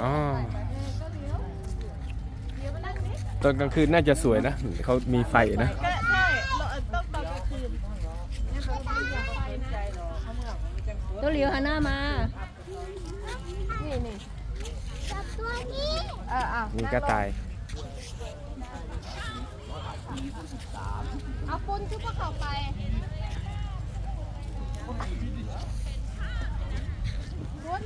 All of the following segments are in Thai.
อ๋อตอนกลางคืนน่าจะสวยนะเขามีไฟนะก็ใช่เราต้องตอนกลางคืนตัวเหลียวหันหน้ามานี่นี่จับตัวนี้เออเอามีกระต่ายเอาปุ้นชุบพวกเขาไปปุ้น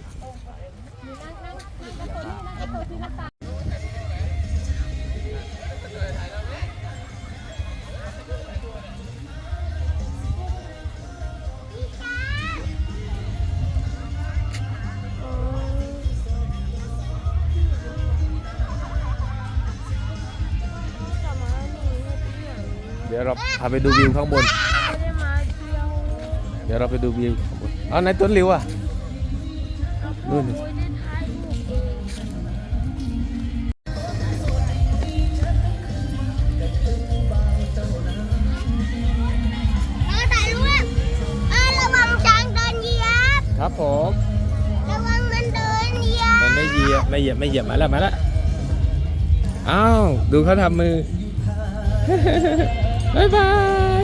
เดี๋ยวเราพาไปดูวิวข้างบน เดี๋ยวเราไปดูวิวข้างบนอ๋อไหนต้นริวอะนู่น ครับผมระวังมันเดินเหยียบมันไม่เหยียบไม่เหยียบไม่เหยียบมาแล้วมาแล้วอ้าวดูเขาทำมือ บ๊ายบาย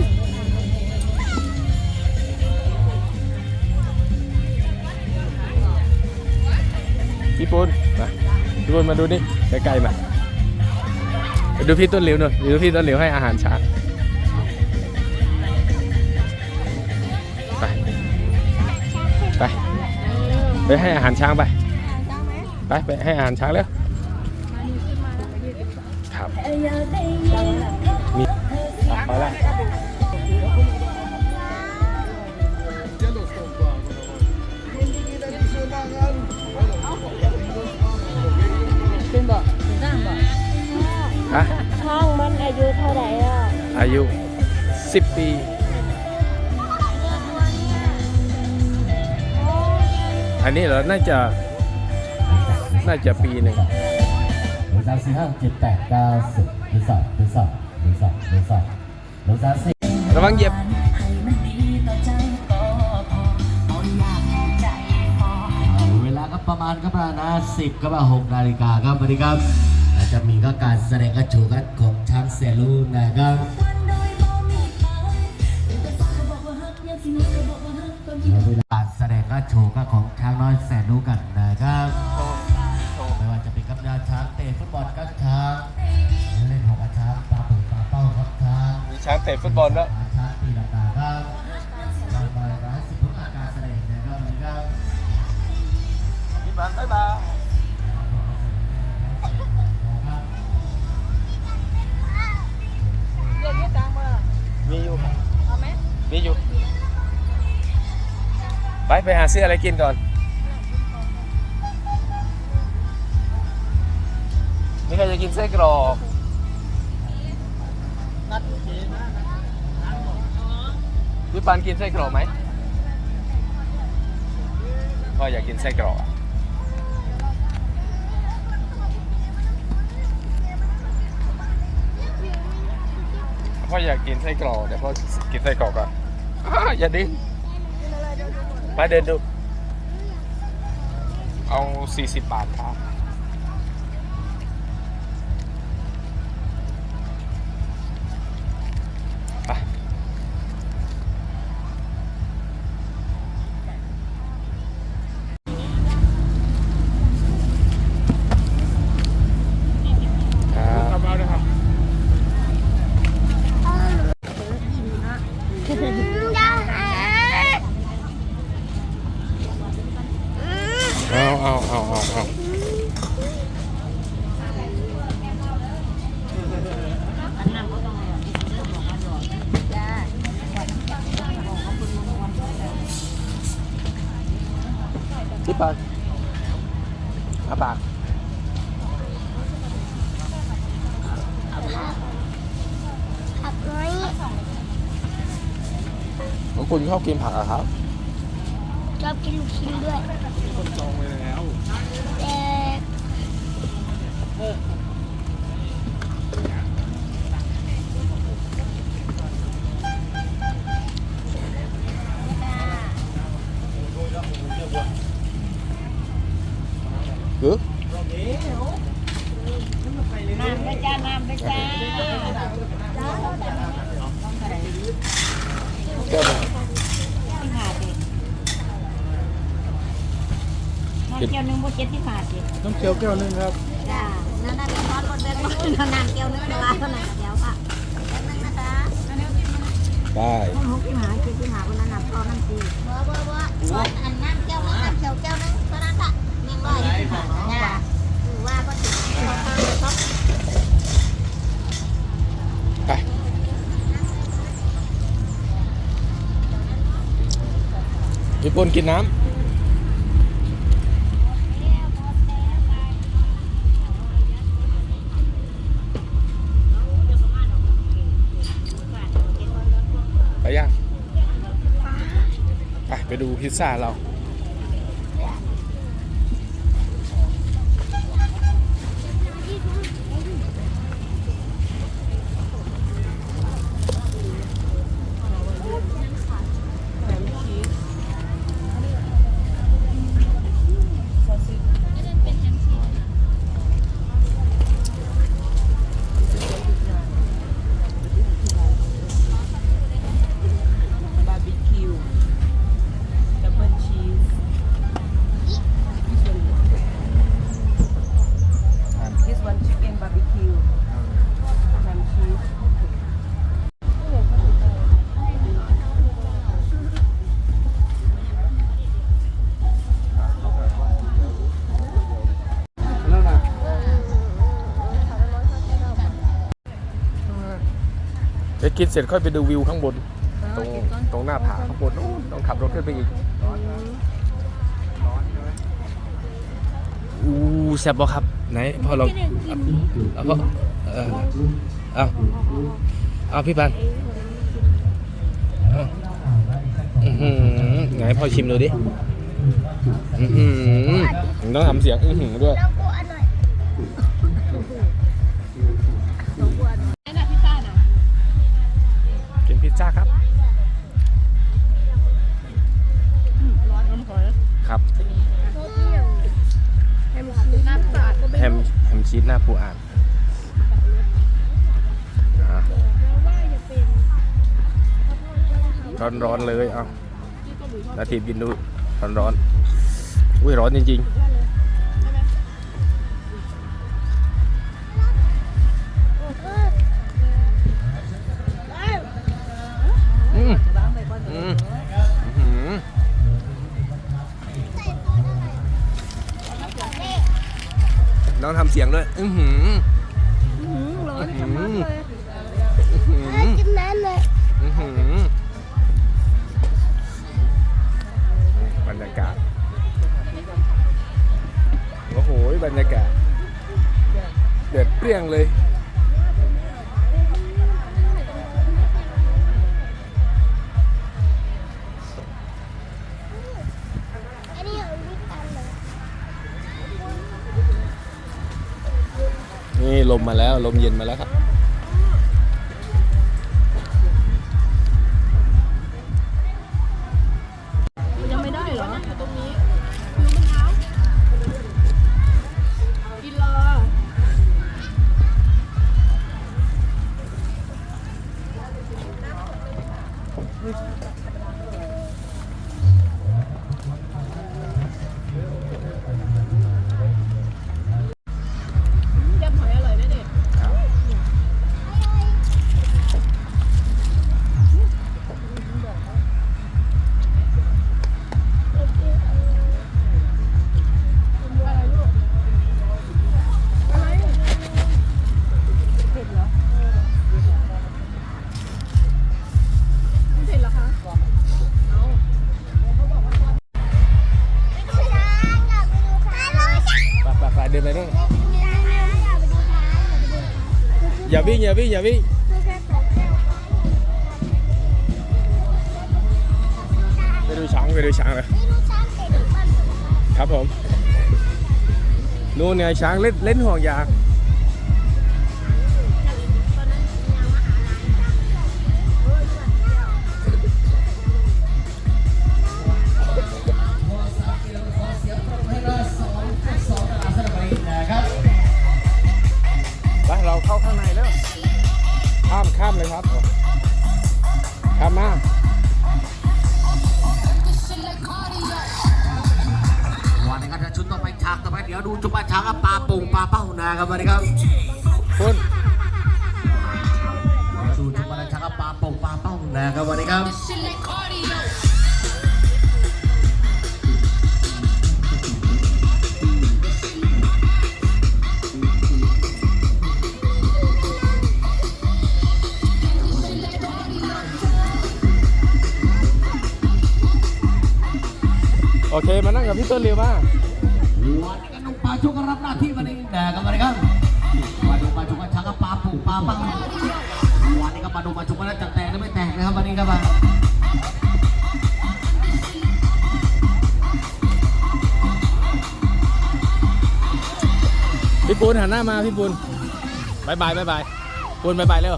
พี่ปุณมาพี่ปุณมาดูนี่ใกล้ๆมาไปดูพี่ต้นหลิวหน่อยดูพี่ต้นหลิวให้อาหารช้าง ไปให้อาหารช้างไป ไปไปให้อาหารช้างแล้วครับมีไปละเป็นบ่นั่งบ่ฮะช่างมันอายุเท่าไหร่แล้วอายุ 10 ปี อันนี้เหราน่าจะ น่าจะปีหนึ่งหนึ่งสามสี่ห้าเจ็ดแปดเก้าสิบหนึ่งสองหนึ่งสองหนึ่งสองหนึ่งสองหนึ่งสามสี่ระวังเหยียบเวลาก็ประมาณก็ประมาณนะสิบก็ประมาณหกนาฬิกาครับสวัสดีครับอาจจะมีก็การแสดงกระโจกของช้างเซลูนะครับ การแสดงก็โชว์ก็ของช้างน้อยแสนรู้กันนะครับไม่ว่าจะเป็นกับยาช้างเตะฟุตบอลกับช้างเล่นของกับช้างปลาปุ๋ยปลาเป้าครับช้างมีช้างเตะฟุตบอลแล้วช้างตีลังกาครับเรามาร้านสิบทุกอาการแสดงนะครับวันนี้ครับพี่บันบ๊ายบายเรีย ไปไปหาซื้ออะไรกินก่อนมีใครจะกินไส้กรอกพี่ปันกินไส้กรอกไหมพ่ออยากกินไส้กรอกพ่ออยากกินไส้กรอกเดี๋ยวพ่อกินไส้กรอกก่อนอ้าอย่าดิ้น ไปเดินดู เอา 40 บาทครับ เอาเอาเอาเอาเอาพี่ปันอาปากขับน้อยน้องคุณชอบกินผักอะครับ ชอบกินลูกชิ้นด้วยคนจองไปแล้วแต่ น้ำไปจ้าน้ำไปจ้า แก้วมา ที่หาดเด็กน้ำเกี๊ยวหนึงโบเจ็ดที่หาดเด็ กน้ำเขียวแก้วนึงครับจ้านั่นนั่นเป็นทอดรถเดินนั่นนั่นเกี่ยวนึกเวลาเท่าไหร่เดี๋ยวค่ะแป๊บนึงนะคะได้หกที่หาเจ็ดที่หาวันนั้นนับพอนั่นสิบ่บ่บ่ช้อนอันน้ำแก้วนึงน้ำเขียวแก้วนึงเท่านั้นค่ะเมียงร้อยที่หาจ้าถือว่าก็ถึงพอข้าวเลยครับไปญี่ปุ่นกินน้ำไปยังไปไปดู พิซซ่าเรา กินเสร็จค่อยไปดูวิวข้างบน ตรงตรงหน้าผาข้างบนนู้นต้องขับรถขึ้นไปอีกอู้แซ่บบ่ครับ ไหนพ่อลองเอาพ่อเออเอาเอาพี่ปันเอาอื้อหือไหนพ่อชิมดูดิอื้อหือต้องทำเสียงอื้อหือด้วย กูอ่านร้อนร้อนเลยเอานาทีบินดูร้อนร้อนอุ้ยร้อนจริง ๆ เสียงด้วย อือหือ มมาแล้วลมเย็นมาแล้วครับาวิ่งอย่าวิ่งไปดูช้างไปดูช้างเลยครับผมนู่นไงช้างเล่นเล่นห่วงยาง ดี๋ยวดูจุบช้างกับปลาโป่งปลาเป้านะครับวันนี้ครับคุณดูจุบช้างกับปลาโป่งปลาเป้านะครับวันนี้ครับโอเค มานั่งกับพี่ต้นเร็วมากวัน นี้ก็นุ่งปลาชุกก็รับหน้าที่วันนี้นะครับวันนี้ครับมาดูปลาชุกกักปาป่งปาป้าวันนี้ก็มาดูปลาชุกกันจะแตกหรือไม่แตกนะครับวันนี้ครับพี่ปูนหันหน้ามาพี่ปูนบายบายบายบายปูนบายบายเร็ว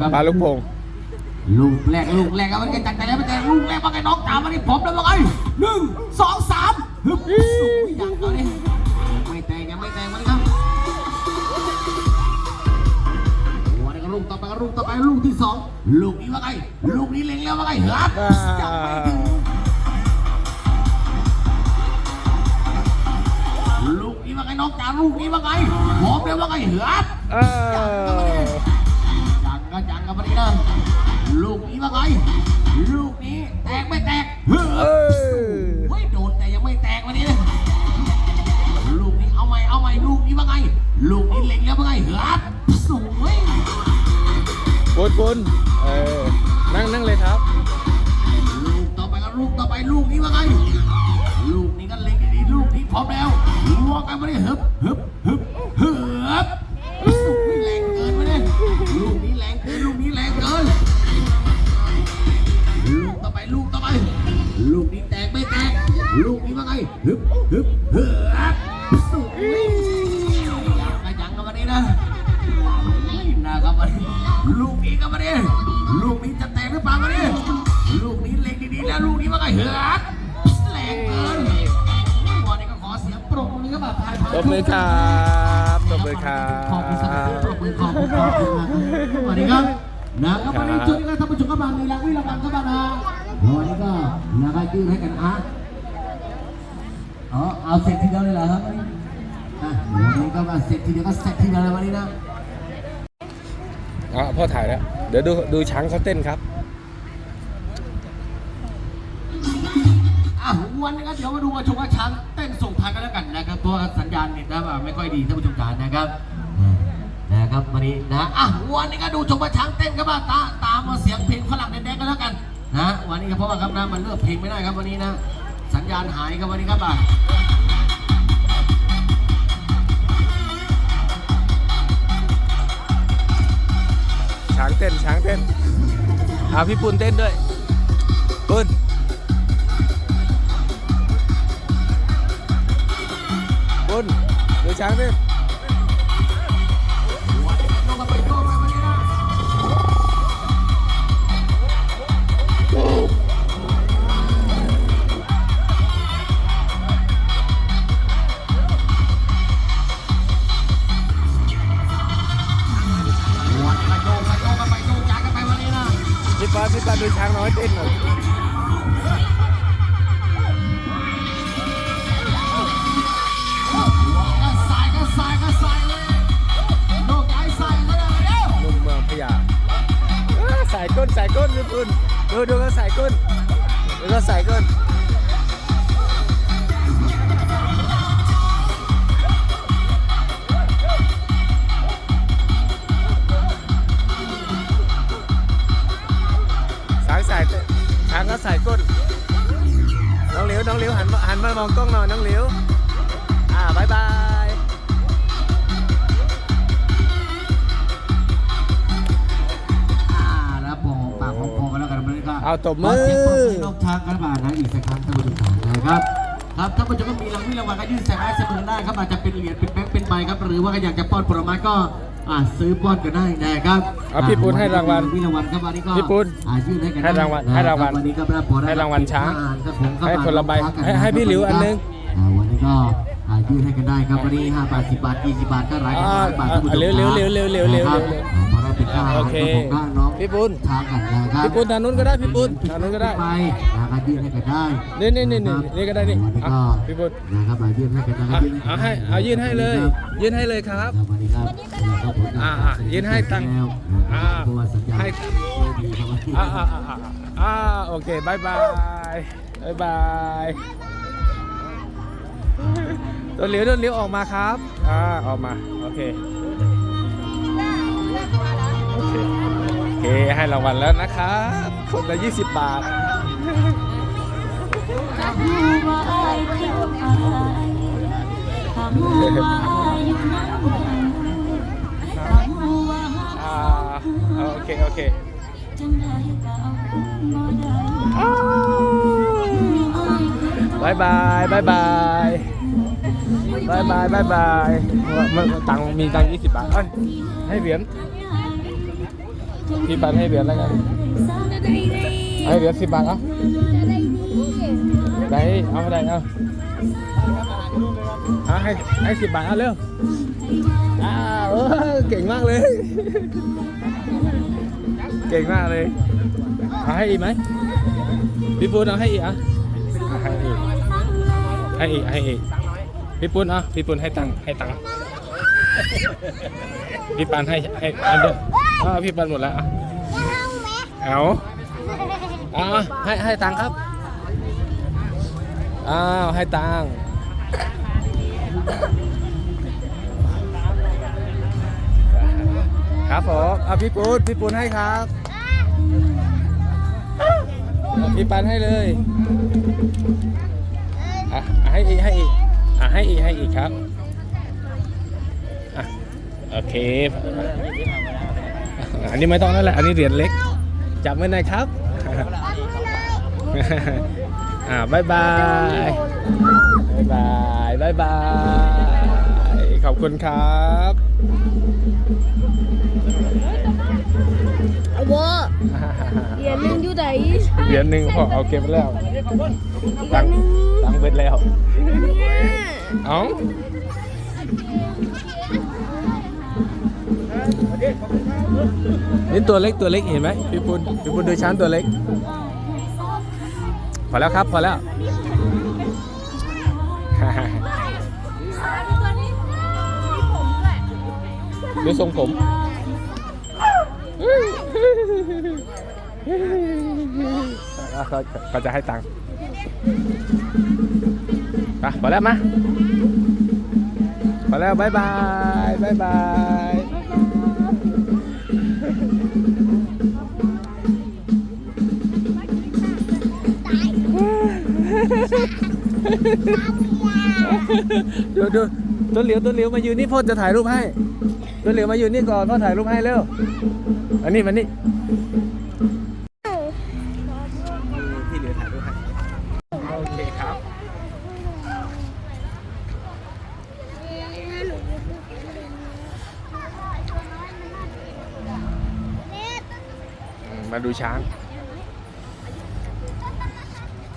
ครับปลาลูกโป่งลูกแรกลูกแรกครับมันก็จัดแต่แล้วไม่แต่ลูกแรกว่าไงน้องจ๋าวันนี้ผมแล้วว่าไงหนึ่งสองสามฮึบยังเอาดิยังไม่แต่งยังไม่แต่งวันนี้ครับวันนี้ก็ลูกต่อไปก็ลูกต่อไปลูกที่สองลูกนี้ว่าไงลูกนี้เล็งแล้วว่าไงครับอ่ายังไม่ถึงลูกนี้ว่าไงน้องจ๋าลูกนี้ว่าไงผมแล้วว่าไงครับเออจัง ก็จังกันมาดีนะลูกนี้ว่าไงลูกนี้แตกไม่แตกเฮ้เอยอเฮ้ยโดนแต่ยังไม่แตกวันนี้เลยลูกนี้เอาใหม่เอาใหม่ลูกนี้ว่าไง ลูกนี้เล็งแล้วว่าไงครับสวยปูนปูนเออนั่งนั่งเลยครับ ลูกต่อไปก็ลูกต่อไปลูกนี้ว่าไง ลูกนี้ก็เล็งดีๆลูกนี้พร้อมแล้วลวงกันมาดิฮึบฮึบฮึบ ฮึบฮึบฮึบสุดยังก็ยังกันมาดินะไม่น่ากันมาดิลูกนี้กันมาดิลูกนี้จะแตกหรือเปล่ามาดิลูกนี้เล็งดีๆนะลูกนี้ว่าไงฮึบแรงเกินวันนี้ก็ขอเสียงปรบมือกับแบบไทยตบมือครับตบมือครับขอบคุณสำหรับปรบมือขอบคุณขอบคุณมากสวัสดีครับนะครับวันนี้จุดนี้ก็ท่านผู้ชมครับมีรางวัลรางวัลครับนะวันนี้ก็นะครับยื่นให้กันอะ อ๋อเอาเสร็จทีเดียวเลยเหรอครับอะวันนี้ก็มาเสร็จทีเดียวก็เสร็จทีเดียวเลยวันนี้นะอะพ่อถ่ายแล้ว เดี๋ยวดูดูช้างเขาเต้นครับอะวันนี้ก็เดี๋ยวมาดูว่าชมว่าช้างเต้นส่งทางกันแล้วกันนะครับเพราะว่าสัญญาณเน็ตนะไม่ค่อยดีท่านผู้ชมจ๋านะครับนะครับวันนี้นะอะวันนี้ก็ดูชมว่าช้างเต้นครับว่าตาตามมาเสียงเพลงฝรั่งแดงๆกันแล้วกันนะวันนี้ก็เพราะว่าครับนะมันเลือกเพลงไม่ได้ครับวันนี้นะ สัญญาณหายครับวันนี้ครับอะช้างเต้นช้างเต้นเอาพี่ปุนเต้นด้วยปุนปุนดูช้างเต้น มาหันมามองกล้องหน่อยน้องเหลียวอ่าบายบายอ่าแล้วบอกปากของคอกันแล้วกันวันนี้ก็เอาตบมือ ขเสียงปรบมือน้องช้างกันบ้างนะอีกสักครั้งท่านผู้ชมนะครับครับท่านผู้ชมก็มีรางวัลรางวัลก็ยื่นใส่ไม้ใส่มือได้ครับอาจจะเป็นเหรียญเป็นแบงค์เป็นใบครับหรือว่าอยากจะป้อนผลไม้ก็ อ่าซื้อป้อนก็ได้นะครับเอาพี่ปุณให้รางวัลมีรางวัลครับวันนี้ก็พี่ปุณอ่ายื่นให้กันให้รางวัลให้รางวัลวันนี้ก็รับผลให้รางวัลช้างครับผมก็ให้คนละใบมาให้ให้พี่หลิวอันนึงอ่าวันนี้ก็อ่ายื่นให้กันได้ครับวันนี้ห้าบาทสิบบาทยี่สิบบาทก็รายกันอ่าร้อยบาทท่านผู้ชมเร็วเร็วเร็วเร็วเร็วเร็วนะครับเร็วอ่าเพราะเราเป็นข้าโอเคของน้อง พี่ปุณช้างกันนะครับพี่ปุณทางนู้นก็ได้พี่ปุณทางนู้นก็ได้ไปนะครับยื่นให้กันได้นี่นี่นี่นี่นี่ก็ได้นี่วันนี้อะก็พี่ปุณนะครับอ่ายื่นให้กันได้อะเอาให้เอายื่นให้เลย ยื่นให้เลยครับครับวันนี้ครับแล้วก็ผลงานอ่าอ่ายื่นให้ตังค์แล้วอ่านะครับเพราะว่าสัญญาณให้ไม่ดีครับวันนี้อ่าอ่าอ่าอ่าอ่าโอเคบายบายบายบายตัวเหลียวตัวเหลียวออกมาครับอ่าออกมาโอเคโอ เคโอเค ให้รางวัลแล้วนะครับคนละ 20 บาท อ่าโอเค โอเคบายบายบายบายบายบายบายบายตังมีตังค์20บาทเอ้ยให้เหรียญ พี่ปันให้เหรียญแล้วกันให้เหรียญ10บาทเอาได้เอาได้เอาเอาให้ให้10บบาทเอาเร็วอ้าวเออเก่งมากเลย เก่งมากเลยเอาให้อีกไหมพี่ปูนเอาให้อีกอะเอาให้อีกให้อีกให้อีกพี่ปูนเอาพี่ปูนให้ตังค์ให้ตังค์พี่ปันให้ให้อันเดียว อ่าพี่ปันหมดแล้วอะเอาเอาให้ให้ตังค์ครับ อ้าว ให้ตังค์ครับผมเอาพี่ปูนพี่ปูนให้ครับพี่ปันให้เลยอะให้อีกให้อีกอะให้อีกให้อีกครับอะโอเค อันนี้ไม่ต้องนั่นแหละ อันนี้เหรียญเล็ก จับไว้หน่อยครับ อ่าบายบายบายบายบายบายขอบคุณครับเอาบ่เหรียญหนึงอยู่ไหนเหรียญหนึ่งพอเอาเก็บไว้แล้ว ตังค์ตังค์เบิดแล้ว เอ้า นี่ตัวเล็กตัวเล็กเห็นไหมพี่ปุณพี่ปุณดูช้างตัวเล็ก พอแล้วครับพอแล้วดูทรงผมอะเขาเขาจะให้ตังค์ไปพอแล้วมาพอแล้วบายบายบายบาย ดูดูต้นเหลียวต้นเหลียวมายืนนี่พ่อจะถ่ายรูปให้ต้นเหลียวมายืนนี่ก่อนพ่อถ่ายรูปให้เร็วอันนี้มันนี่ที่เหลือถ่ายรูปให้โอเคครับมาดูช้าง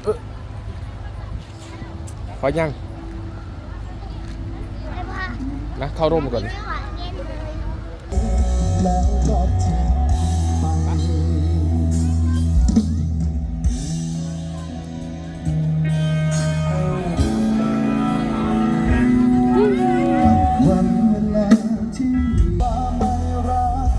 เอ้อ พอยังนะเข้าร่มก่อน